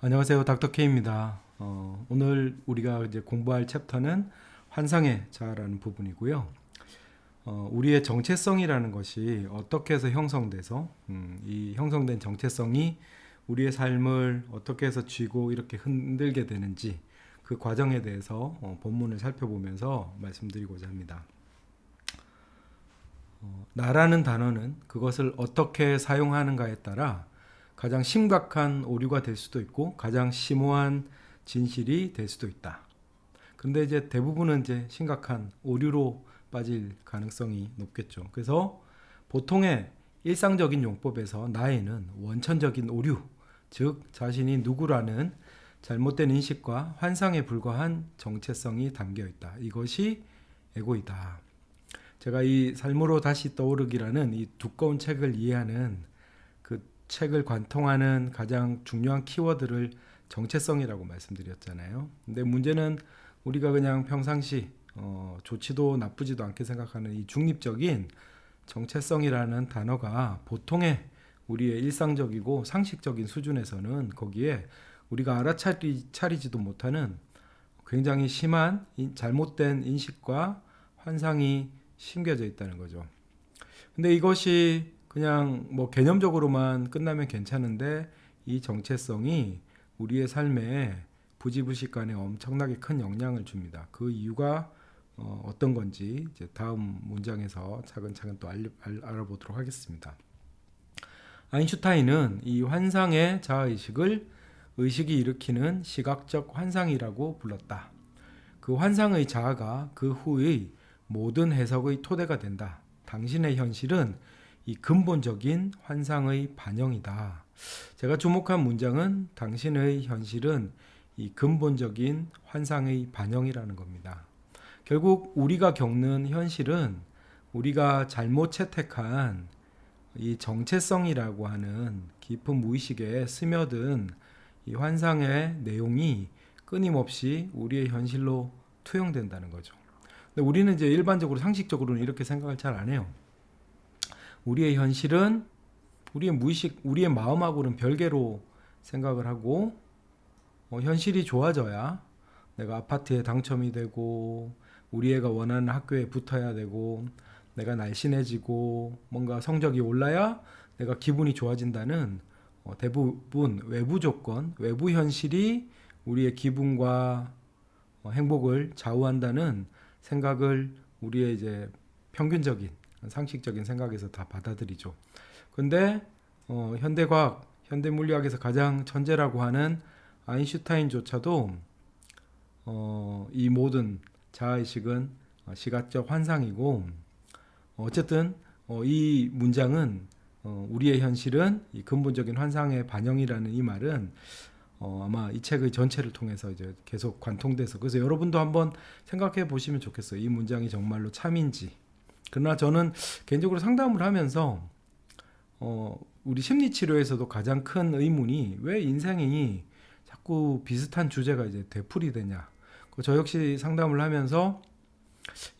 안녕하세요. 닥터 K입니다. 어, 오늘 우리가 이제 공부할 챕터는 환상의 자라는 부분이고요. 어, 우리의 정체성이라는 것이 어떻게 해서 형성돼서 음, 이 형성된 정체성이 우리의 삶을 어떻게 해서 쥐고 이렇게 흔들게 되는지 그 과정에 대해서 어, 본문을 살펴보면서 말씀드리고자 합니다. 어, 나라는 단어는 그것을 어떻게 사용하는가에 따라 가장 심각한 오류가 될 수도 있고 가장 심오한 진실이 될 수도 있다. 근데 이제 대부분은 이제 심각한 오류로 빠질 가능성이 높겠죠. 그래서 보통의 일상적인 용법에서 나에는 원천적인 오류, 즉 자신이 누구라는 잘못된 인식과 환상에 불과한 정체성이 담겨 있다. 이것이 에고이다. 제가 이 삶으로 다시 떠오르기라는 이 두꺼운 책을 이해하는 그 책을 관통하는 가장 중요한 키워드를 정체성이라고 말씀드렸잖아요. 근데 문제는 우리가 그냥 평상시 어, 좋지도 나쁘지도 않게 생각하는 이 중립적인 정체성이라는 단어가 보통의 우리의 일상적이고 상식적인 수준에서는 거기에 우리가 알아차리지도 못하는 굉장히 심한 잘못된 인식과 환상이 심겨져 있다는 거죠. 근데 이것이 그냥 뭐 개념적으로만 끝나면 괜찮은데 이 정체성이 우리의 삶에 부지부식간에 엄청나게 큰 영향을 줍니다. 그 이유가 어, 떤 건지 이제 다음 문장에서 차근차근 또 알, 알, 알아보도록 하겠습니다. 아인슈타인은 이 환상의 자아의식을 의식이 일으키는 시각적 환상이라고 불렀다. 그 환상의 자아가 그 후의 모든 해석의 토대가 된다. 당신의 현실은 이 근본적인 환상의 반영이다. 제가 주목한 문장은 당신의 현실은 이 근본적인 환상의 반영이라는 겁니다. 결국 우리가 겪는 현실은 우리가 잘못 채택한 이 정체성이라고 하는 깊은 무의식에 스며든 이 환상의 내용이 끊임없이 우리의 현실로 투영된다는 거죠. 근데 우리는 이제 일반적으로 상식적으로는 이렇게 생각을 잘 안 해요. 우리의 현실은 우리의 무의식, 우리의 마음하고는 별개로 생각을 하고 어, 현실이 좋아져야 내가 아파트에 당첨이 되고 우리 애가 원하는 학교에 붙어야 되고 내가 날씬해지고 뭔가 성적이 올라야 내가 기분이 좋아진다는 어, 대부분 외부 조건, 외부 현실이 우리의 기분과 어, 행복을 좌우한다는 생각을 우리의 이제 평균적인 상식적인 생각에서 다 받아들이죠. 근데 어, 현대 과학, 현대 물리학에서 가장 천재라고 하는 아인슈타인조차도 어, 이 모든 자아의식은 시각적 환상이고 어쨌든 어, 이 문장은 어, 우리의 현실은 이 근본적인 환상의 반영이라는 이 말은 어, 아마 이 책의 전체를 통해서 이제 계속 관통돼서 그래서 여러분도 한번 생각해 보시면 좋겠어요. 이 문장이 정말로 참인지. 그러나 저는 개인적으로 상담을 하면서 어, 우리 심리 치료에서도 가장 큰 의문이 왜 인생이 자꾸 비슷한 주제가 이제 되풀이 되냐. 그저 역시 상담을 하면서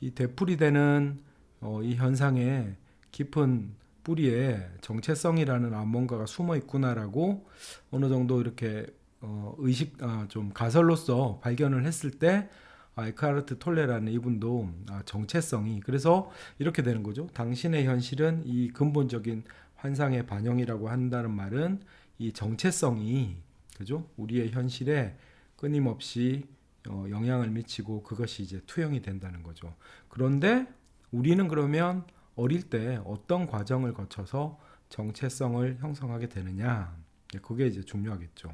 이 되풀이 되는 어, 이 현상에 깊은 뿌리에 정체성이라는 아 뭔가가 숨어 있구나라고 어느 정도 이렇게 어, 의식 아, 좀 가설로서 발견을 했을 때 아, 에카르트 톨레라는 이분도 아, 정체성이 그래서 이렇게 되는 거죠. 당신의 현실은 이 근본적인 환상의 반영이라고 한다는 말은 이 정체성이 그죠? 우리의 현실에 끊임없이 어, 영향을 미치고 그것이 이제 투영이 된다는 거죠. 그런데 우리는 그러면 어릴 때 어떤 과정을 거쳐서 정체성을 형성하게 되느냐? 네, 그게 이제 중요하겠죠.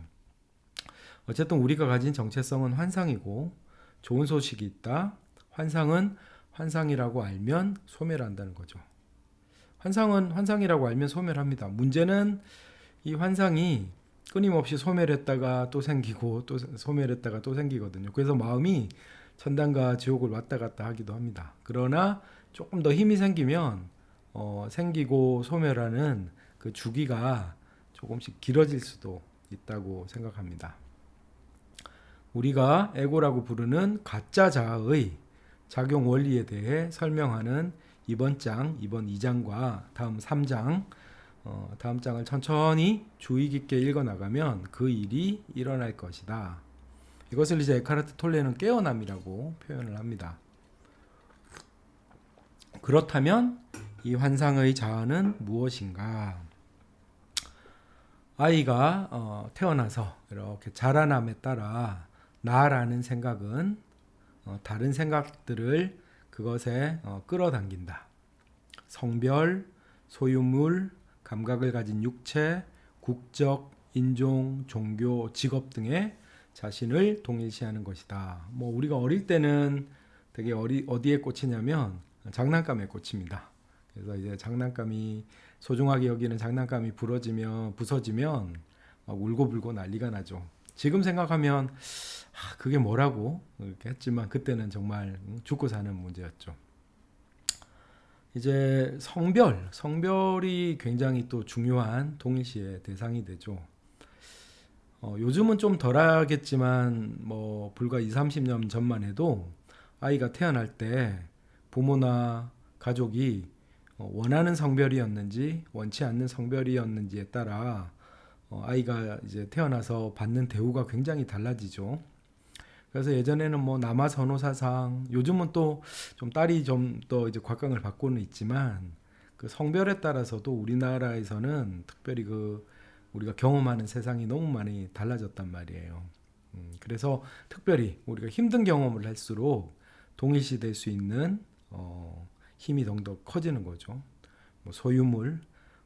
어쨌든 우리가 가진 정체성은 환상이고 좋은 소식이 있다. 환상은 환상이라고 알면 소멸 한다는 거죠. 환상은 환상이라고 알면 소멸합니다. 문제는 이 환상이 끊임없이 소멸했다가 또 생기고 또 소멸했다가 또 생기거든요. 그래서 마음이 천당과 지옥을 왔다 갔다 하기도 합니다. 그러나 조금 더 힘이 생기면 어, 생기고 소멸하는 그 주기가 조금씩 길어질 수도 있다고 생각합니다. 우리가 에고라고 부르는 가짜 자아의 작용 원리에 대해 설명하는 이번 장, 이번 2장과 다음 3장 어, 다음 장을 천천히 주의 깊게 읽어 나가면 그 일이 일어날 것이다. 이것을 이제 에카르트 톨레는 깨어남이라고 표현을 합니다. 그렇다면 이 환상의 자아는 무엇인가? 아이가 어, 태어나서 이렇게 자라남에 따라 나라는 생각은 어, 다른 생각들을 그것에 어, 끌어당긴다. 성별, 소유물, 감각을 가진 육체, 국적, 인종, 종교, 직업 등의 자신을 동일시하는 것이다. 뭐 우리가 어릴 때는 되게 어리, 어디에 꽂히냐면 장난감에 꽂힙니다. 그래서 이제 장난감이 소중하게 여기는 장난감이 부러지면 부서지면 막 울고불고 난리가 나죠. 지금 생각하면 아, 그게 뭐라고 이렇게 했지만 그때는 정말 죽고 사는 문제였죠. 이제 성별, 성별이 굉장히 또 중요한 동일시의 대상이 되죠. 어, 요즘은 좀 덜하겠지만 뭐 불과 2, 30년 전만 해도 아이가 태어날 때 부모나 가족이 어, 원하는 성별이었는지 원치 않는 성별이었는지에 따라 어, 아이가 이제 태어나서 받는 대우가 굉장히 달라지죠. 그래서 예전에는 뭐 남아 선호사상, 요즘은 또 좀 딸이 좀 더 이제 곽강을 받고는 있지만 그 성별에 따라서도 우리나라에서는 특별히 그 우리가 경험하는 세상이 너무 많이 달라졌단 말이에요. 음, 그래서 특별히 우리가 힘든 경험을 할수록 동일시 될 수 있는 어, 힘이 더더 커지는 거죠. 뭐 소유물,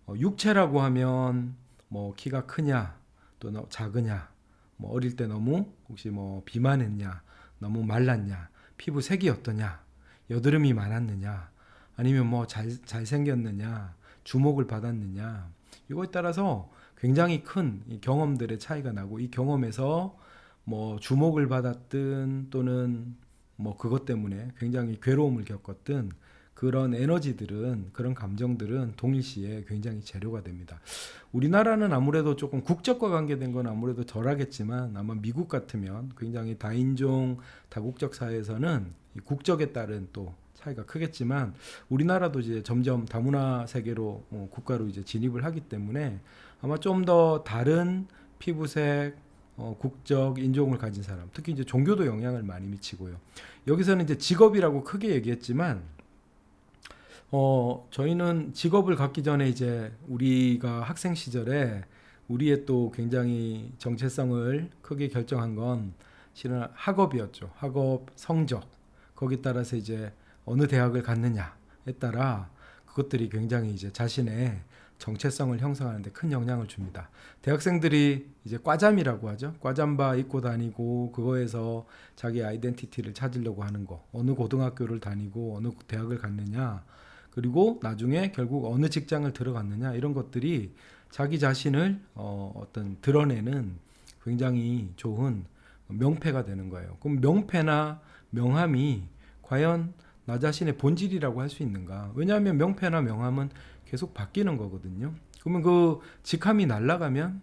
어, 육체라고 하면 뭐 키가 크냐 또 작으냐, 뭐 어릴 때 너무 혹시 뭐 비만했냐, 너무 말랐냐, 피부 색이 어떠냐, 여드름이 많았느냐, 아니면 뭐 잘 잘생겼느냐, 주목을 받았느냐 이거에 따라서 굉장히 큰 경험들의 차이가 나고 이 경험에서 뭐 주목을 받았든 또는 뭐 그것 때문에 굉장히 괴로움을 겪었든 그런 에너지들은 그런 감정들은 동일시에 굉장히 재료가 됩니다. 우리나라는 아무래도 조금 국적과 관계된 건 아무래도 덜하겠지만 아마 미국 같으면 굉장히 다인종 다국적 사회에서는 국적에 따른 또 차이가 크겠지만 우리나라도 이제 점점 다문화 세계로 어, 국가로 이제 진입을 하기 때문에 아마 좀 더 다른 피부색 어, 국적, 인종을 가진 사람, 특히 이제 종교도 영향을 많이 미치고요. 여기서는 이제 직업이라고 크게 얘기했지만 어, 저희는 직업을 갖기 전에 이제 우리가 학생 시절에 우리의 또 굉장히 정체성을 크게 결정한 건 실은 학업이었죠. 학업, 성적. 거기에 따라서 이제 어느 대학을 갔느냐에 따라 그것들이 굉장히 이제 자신의 정체성을 형성하는데 큰 영향을 줍니다. 대학생들이 이제 과잠이라고 하죠. 과잠바 입고 다니고 그거에서 자기 아이덴티티를 찾으려고 하는 거. 어느 고등학교를 다니고 어느 대학을 갔느냐. 그리고 나중에 결국 어느 직장을 들어갔느냐 이런 것들이 자기 자신을 어, 어떤 드러내는 굉장히 좋은 명패가 되는 거예요. 그럼 명패나 명함이 과연 나 자신의 본질이라고 할 수 있는가? 왜냐하면 명패나 명함은 계속 바뀌는 거거든요. 그러면 그 직함이 날라가면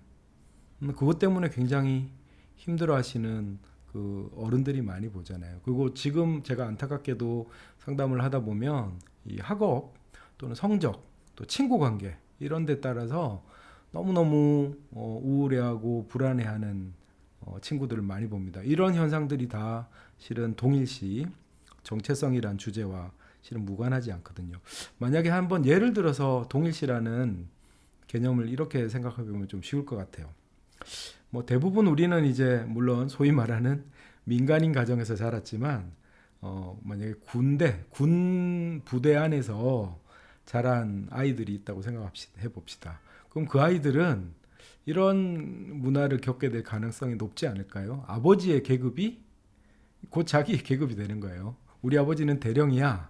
음, 그것 때문에 굉장히 힘들어하시는 그 어른들이 많이 보잖아요. 그리고 지금 제가 안타깝게도 상담을 하다 보면 이 학업 또는 성적 또 친구 관계 이런 데 따라서 너무너무 어, 우울해하고 불안해하는 어, 친구들을 많이 봅니다. 이런 현상들이 다 실은 동일시 정체성이란 주제와 실은 무관하지 않거든요. 만약에 한번 예를 들어서 동일시라는 개념을 이렇게 생각해 보면 좀 쉬울 것 같아요. 뭐 대부분 우리는 이제 물론 소위 말하는 민간인 가정에서 자랐지만 어 만약에 군대 군 부대 안에서 자란 아이들이 있다고 생각합시다 해봅시다. 그럼 그 아이들은 이런 문화를 겪게 될 가능성이 높지 않을까요? 아버지의 계급이 곧 자기 계급이 되는 거예요. 우리 아버지는 대령이야.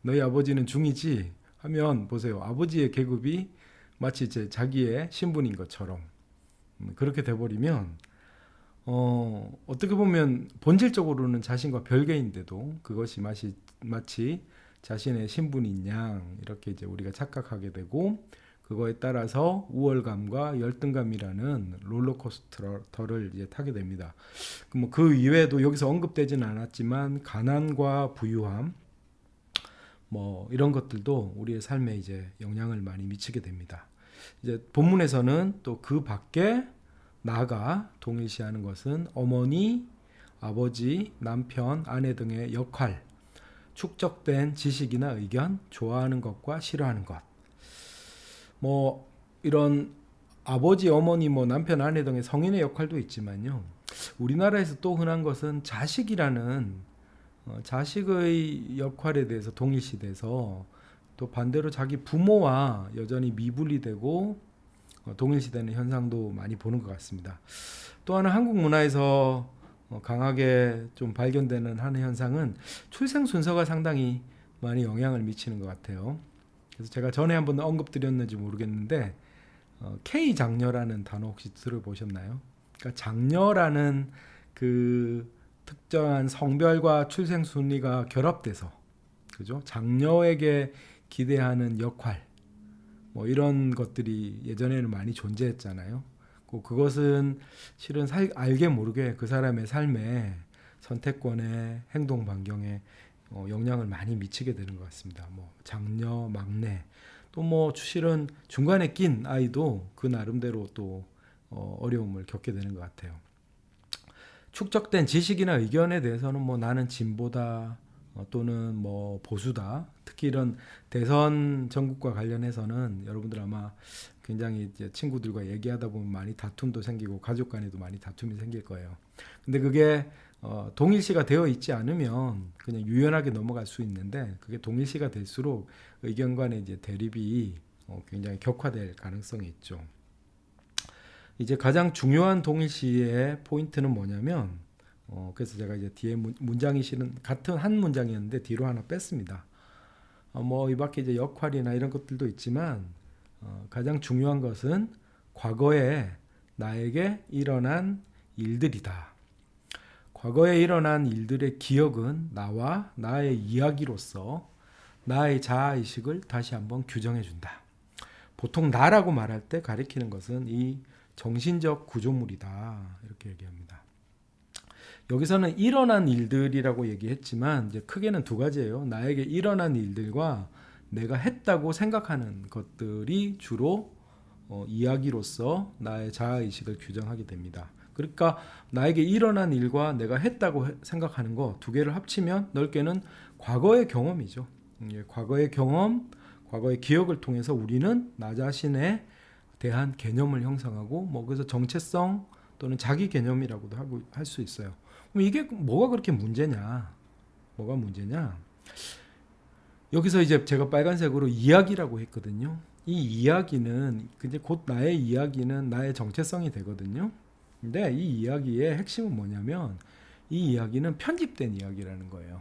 너희 아버지는 중이지. 하면 보세요. 아버지의 계급이 마치 이제 자기의 신분인 것처럼 음, 그렇게 돼버리면 어, 어떻게 보면 본질적으로는 자신과 별개인데도 그것이 마치, 마치 자신의 신분인 양 이렇게 이제 우리가 착각하게 되고 그거에 따라서 우월감과 열등감이라는 롤러코스터를 이제 타게 됩니다. 뭐그 이외에도 여기서 언급되지는 않았지만 가난과 부유함 뭐 이런 것들도 우리의 삶에 이제 영향을 많이 미치게 됩니다. 이제 본문에서는 또 그 밖에 나가 동일시하는 것은 어머니, 아버지, 남편, 아내 등의 역할, 축적된 지식이나 의견, 좋아하는 것과 싫어하는 것. 뭐 이런 아버지, 어머니, 뭐 남편, 아내 등의 성인의 역할도 있지만요. 우리나라에서 또 흔한 것은 자식이라는 어, 자식의 역할에 대해서 동일시돼서 또 반대로 자기 부모와 여전히 미분리되고 어, 동일시되는 현상도 많이 보는 것 같습니다. 또 하나 한국 문화에서 어, 강하게 좀 발견되는 한 현상은 출생 순서가 상당히 많이 영향을 미치는 것 같아요. 그래서 제가 전에 한번 언급드렸는지 모르겠는데 어, K 장녀라는 단어 혹시 들어보셨나요? 그러니까 장녀라는 그 특정한 성별과 출생 순위가 결합돼서 그죠? 장녀에게 기대하는 역할 뭐 이런 것들이 예전에는 많이 존재했잖아요. 그 그것은 실은 살, 알게 모르게 그 사람의 삶에 선택권에 행동 반경에 어, 영향을 많이 미치게 되는 것 같습니다. 뭐 장녀, 막내 또 뭐 실은 중간에 낀 아이도 그 나름대로 또 어, 어려움을 겪게 되는 것 같아요. 축적된 지식이나 의견에 대해서는 뭐 나는 진보다 어, 또는 뭐 보수다. 특히 이런 대선 전국과 관련해서는 여러분들 아마 굉장히 이제 친구들과 얘기하다 보면 많이 다툼도 생기고 가족 간에도 많이 다툼이 생길 거예요. 근데 그게 어, 동일시가 되어 있지 않으면 그냥 유연하게 넘어갈 수 있는데 그게 동일시가 될수록 의견 간의 이제 대립이 어, 굉장히 격화될 가능성이 있죠. 이제 가장 중요한 동일시의 포인트는 뭐냐면 어, 그래서 제가 이제 뒤에 문, 문장이 실은 같은 한 문장이었는데 뒤로 하나 뺐습니다. 어, 뭐이 밖에 이제 역할이나 이런 것들도 있지만 어, 가장 중요한 것은 과거에 나에게 일어난 일들이다. 과거에 일어난 일들의 기억은 나와 나의 이야기로서 나의 자아의식을 다시 한번 규정해 준다. 보통 나라고 말할 때 가리키는 것은 이 정신적 구조물이다. 이렇게 얘기합니다. 여기서는 일어난 일들이라고 얘기했지만 이제 크게는 두 가지예요. 나에게 일어난 일들과 내가 했다고 생각하는 것들이 주로 어, 이야기로서 나의 자아 의식을 규정하게 됩니다. 그러니까 나에게 일어난 일과 내가 했다고 생각하는 거 두 개를 합치면 넓게는 과거의 경험이죠. 음, 예, 과거의 경험, 과거의 기억을 통해서 우리는 나 자신에 대한 개념을 형성하고 뭐 그래서 정체성 또는 자기 개념이라고도 하고 할 수 있어요. 그럼 이게 뭐가 그렇게 문제냐? 뭐가 문제냐? 여기서 이제 제가 빨간색으로 이야기라고 했거든요. 이 이야기는 근데 곧 나의 이야기는 나의 정체성이 되거든요. 근데 이 이야기의 핵심은 뭐냐면 이 이야기는 편집된 이야기라는 거예요.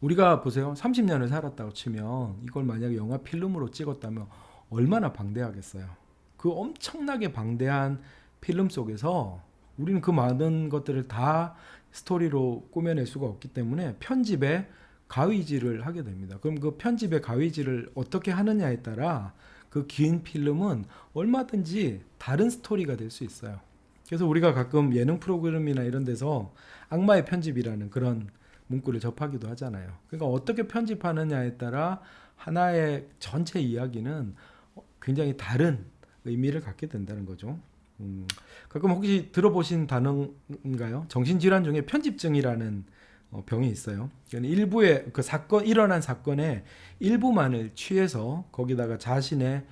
우리가 보세요. 30년을 살았다고 치면 이걸 만약에 영화 필름으로 찍었다면 얼마나 방대하겠어요. 그 엄청나게 방대한 필름 속에서 우리는 그 많은 것들을 다 스토리로 꾸며낼 수가 없기 때문에 편집에 가위질을 하게 됩니다. 그럼 그 편집의 가위질을 어떻게 하느냐에 따라 그 긴 필름은 얼마든지 다른 스토리가 될 수 있어요. 그래서 우리가 가끔 예능 프로그램이나 이런 데서 악마의 편집이라는 그런 문구를 접하기도 하잖아요. 그러니까 어떻게 편집하느냐에 따라 하나의 전체 이야기는 굉장히 다른 의미를 갖게 된다는 거죠. 음, 가끔 혹시 들어보신 단어인가요? 정신질환 중에 편집증이라는 어, 병이 있어요. 그러니까 일부의 그 사건 일어난 사건의 일부만을 취해서 거기다가 자신의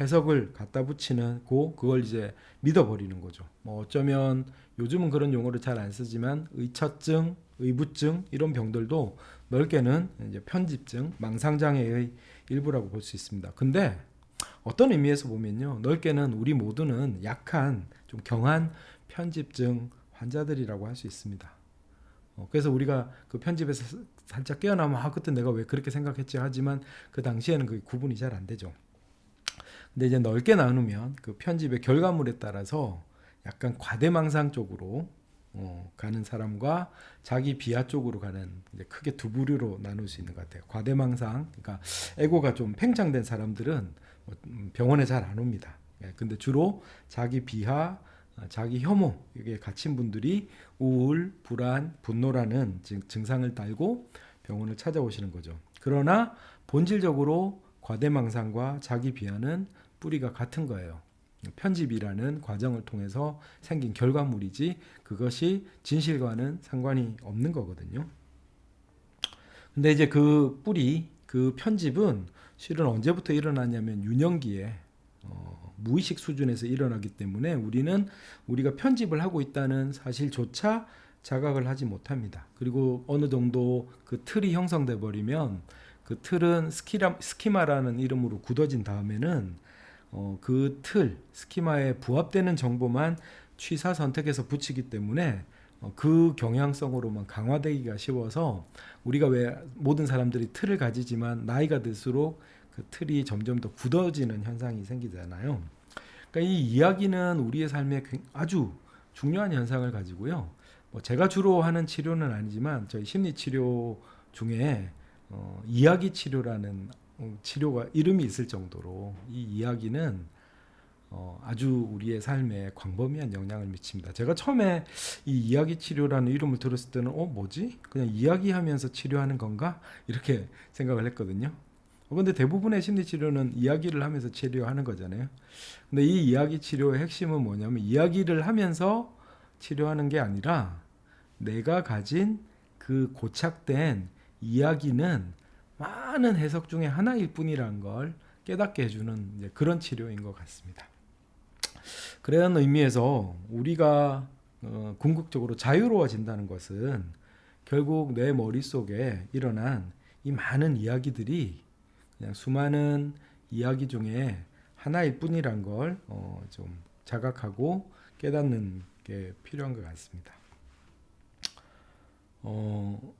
해석을 갖다 붙이는 고 그걸 이제 믿어버리는 거죠. 뭐 어쩌면 요즘은 그런 용어를 잘 안 쓰지만 의처증, 의부증 이런 병들도 넓게는 이제 편집증, 망상장애의 일부라고 볼 수 있습니다. 근데 어떤 의미에서 보면요, 넓게는 우리 모두는 약한 좀 경한 편집증 환자들이라고 할 수 있습니다. 어, 그래서 우리가 그 편집에서 살짝 깨어나면 아 그때 내가 왜 그렇게 생각했지 하지만 그 당시에는 그 구분이 잘 안 되죠. 근데 이제 넓게 나누면 그 편집의 결과물에 따라서 약간 과대망상 쪽으로 어, 가는 사람과 자기 비하 쪽으로 가는 크게 두 부류로 나눌 수 있는 것 같아요. 과대망상, 그러니까 에고가 좀 팽창된 사람들은 병원에 잘 안 옵니다. 예, 근데 주로 자기 비하, 아, 자기 혐오 이게 갇힌 분들이 우울, 불안, 분노라는 증상을 달고 병원을 찾아오시는 거죠. 그러나 본질적으로 과대망상과 자기 비하는 뿌리가 같은 거예요. 편집이라는 과정을 통해서 생긴 결과물이지 그것이 진실과는 상관이 없는 거거든요. 근데 이제 그 뿌리, 그 편집은 실은 언제부터 일어났냐면 유년기에 어, 무의식 수준에서 일어나기 때문에 우리는 우리가 편집을 하고 있다는 사실조차 자각을 하지 못합니다. 그리고 어느 정도 그 틀이 형성돼 버리면 그 틀은 스키라, 스키마라는 이름으로 굳어진 다음에는 어, 그 틀, 스키마에 부합되는 정보만 취사 선택해서 붙이기 때문에 어, 그 경향성으로만 강화되기가 쉬워서 우리가 왜 모든 사람들이 틀을 가지지만 나이가 들수록 그 틀이 점점 더 굳어지는 현상이 생기잖아요. 그러니까 이 이야기는 우리의 삶에 굉- 아주 중요한 현상을 가지고요. 뭐 제가 주로 하는 치료는 아니지만 저희 심리 치료 중에 어, 이야기 치료라는 어, 치료가 이름이 있을 정도로 이 이야기는 어, 아주 우리의 삶에 광범위한 영향을 미칩니다. 제가 처음에 이 이야기 치료라는 이름을 들었을 때는 어 뭐지? 그냥 이야기하면서 치료하는 건가? 이렇게 생각을 했거든요. 어, 근데 대부분의 심리 치료는 이야기를 하면서 치료하는 거잖아요. 근데 이 이야기 치료의 핵심은 뭐냐면 이야기를 하면서 치료하는 게 아니라 내가 가진 그 고착된 이야기는 많은 해석 중에 하나일 뿐이라는 걸 깨닫게 해주는 그런 치료인 것 같습니다. 그런 의미에서 우리가 어, 궁극적으로 자유로워진다는 것은 결국 내 머릿속에 일어난 이 많은 이야기들이 그냥 수많은 이야기 중에 하나일 뿐이란 걸 어, 좀 자각하고 깨닫는 게 필요한 것 같습니다. 어,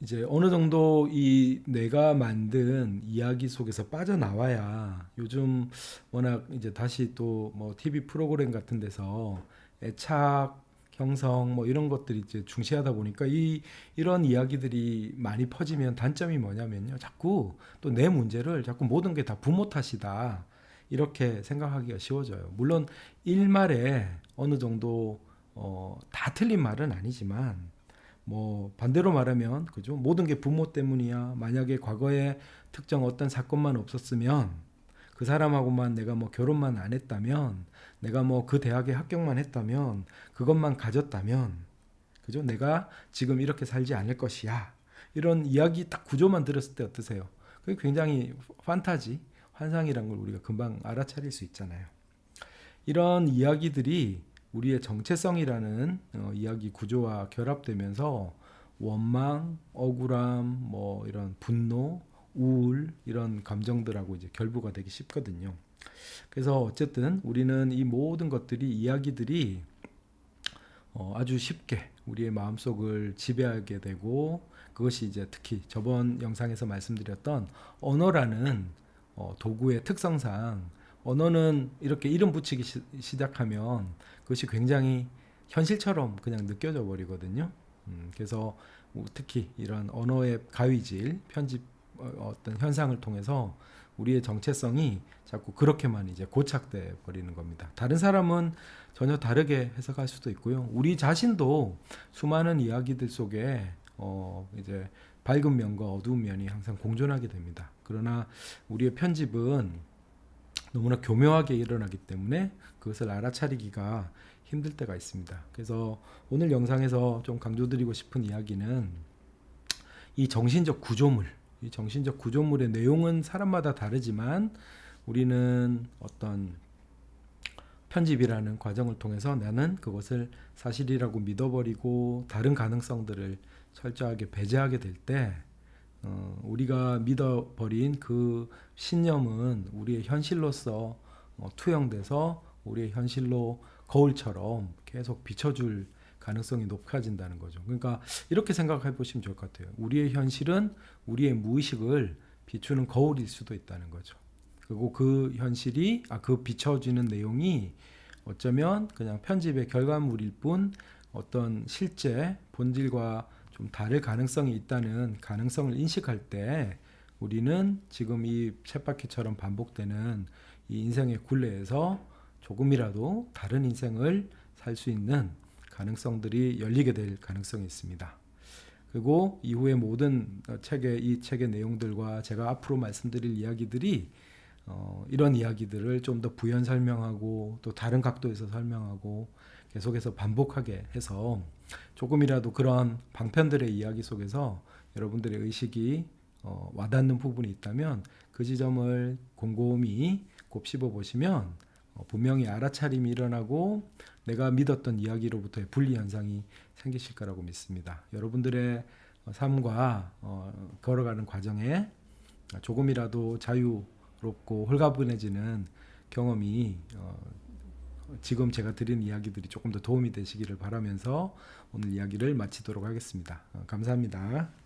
이제 어느 정도 이 내가 만든 이야기 속에서 빠져나와야 요즘 워낙 이제 다시 또 뭐 TV 프로그램 같은 데서 애착 형성 뭐 이런 것들이 이제 중시하다 보니까 이 이런 이야기들이 많이 퍼지면 단점이 뭐냐면요. 자꾸 또 내 문제를 자꾸 모든 게 다 부모 탓이다. 이렇게 생각하기가 쉬워져요. 물론 일말에 어느 정도 어, 다 틀린 말은 아니지만 뭐 반대로 말하면 그죠? 모든 게 부모 때문이야. 만약에 과거에 특정 어떤 사건만 없었으면 그 사람하고만 내가 뭐 결혼만 안 했다면 내가 뭐 그 대학에 합격만 했다면 그것만 가졌다면 그죠? 내가 지금 이렇게 살지 않을 것이야. 이런 이야기 딱 구조만 들었을 때 어떠세요? 그게 굉장히 판타지 환상이란 걸 우리가 금방 알아차릴 수 있잖아요. 이런 이야기들이 우리의 정체성이라는 어, 이야기 구조와 결합되면서 원망, 억울함, 뭐 이런 분노, 우울 이런 감정들하고 이제 결부가 되기 쉽거든요. 그래서 어쨌든 우리는 이 모든 것들이 이야기들이 어, 아주 쉽게 우리의 마음속을 지배하게 되고 그것이 이제 특히 저번 영상에서 말씀드렸던 언어라는 어, 도구의 특성상 언어는 이렇게 이름 붙이기 시, 시작하면 그것이 굉장히 현실처럼 그냥 느껴져 버리거든요. 음, 그래서 특히 이런 언어의 가위질, 편집 어, 어떤 현상을 통해서 우리의 정체성이 자꾸 그렇게만 이제 고착돼 버리는 겁니다. 다른 사람은 전혀 다르게 해석할 수도 있고요. 우리 자신도 수많은 이야기들 속에 어 이제 밝은 면과 어두운 면이 항상 공존하게 됩니다. 그러나 우리의 편집은 너무나 교묘하게 일어나기 때문에 그것을 알아차리기가 힘들 때가 있습니다. 그래서 오늘 영상에서 좀 강조드리고 싶은 이야기는 이 정신적 구조물, 이 정신적 구조물의 내용은 사람마다 다르지만 우리는 어떤 편집이라는 과정을 통해서 나는 그것을 사실이라고 믿어버리고 다른 가능성들을 철저하게 배제하게 될때 어, 우리가 믿어버린 그 신념은 우리의 현실로서 어, 투영돼서 우리의 현실로 거울처럼 계속 비춰줄 가능성이 높아진다는 거죠. 그러니까 이렇게 생각해 보시면 좋을 것 같아요. 우리의 현실은 우리의 무의식을 비추는 거울일 수도 있다는 거죠. 그리고 그 현실이 아 그 비춰지는 내용이 어쩌면 그냥 편집의 결과물일 뿐 어떤 실제 본질과 좀 다를 가능성이 있다는 가능성을 인식할 때 우리는 지금 이 쳇바퀴처럼 반복되는 이 인생의 굴레에서 조금이라도 다른 인생을 살 수 있는 가능성들이 열리게 될 가능성이 있습니다. 그리고 이후에 모든 어, 책의 이 책의 내용들과 제가 앞으로 말씀드릴 이야기들이 어, 이런 이야기들을 좀 더 부연 설명하고 또 다른 각도에서 설명하고 계속해서 반복하게 해서 조금이라도 그런 방편들의 이야기 속에서 여러분들의 의식이 어, 와닿는 부분이 있다면 그 지점을 곰곰이 곱씹어 보시면 어, 분명히 알아차림이 일어나고 내가 믿었던 이야기로부터의 분리 현상이 생기실 거라고 믿습니다. 여러분들의 어, 삶과 어, 걸어가는 과정에 조금이라도 자유롭고 홀가분해지는 경험이 어, 지금 제가 드린 이야기들이 조금 더 도움이 되시기를 바라면서 오늘 이야기를 마치도록 하겠습니다. 어, 감사합니다.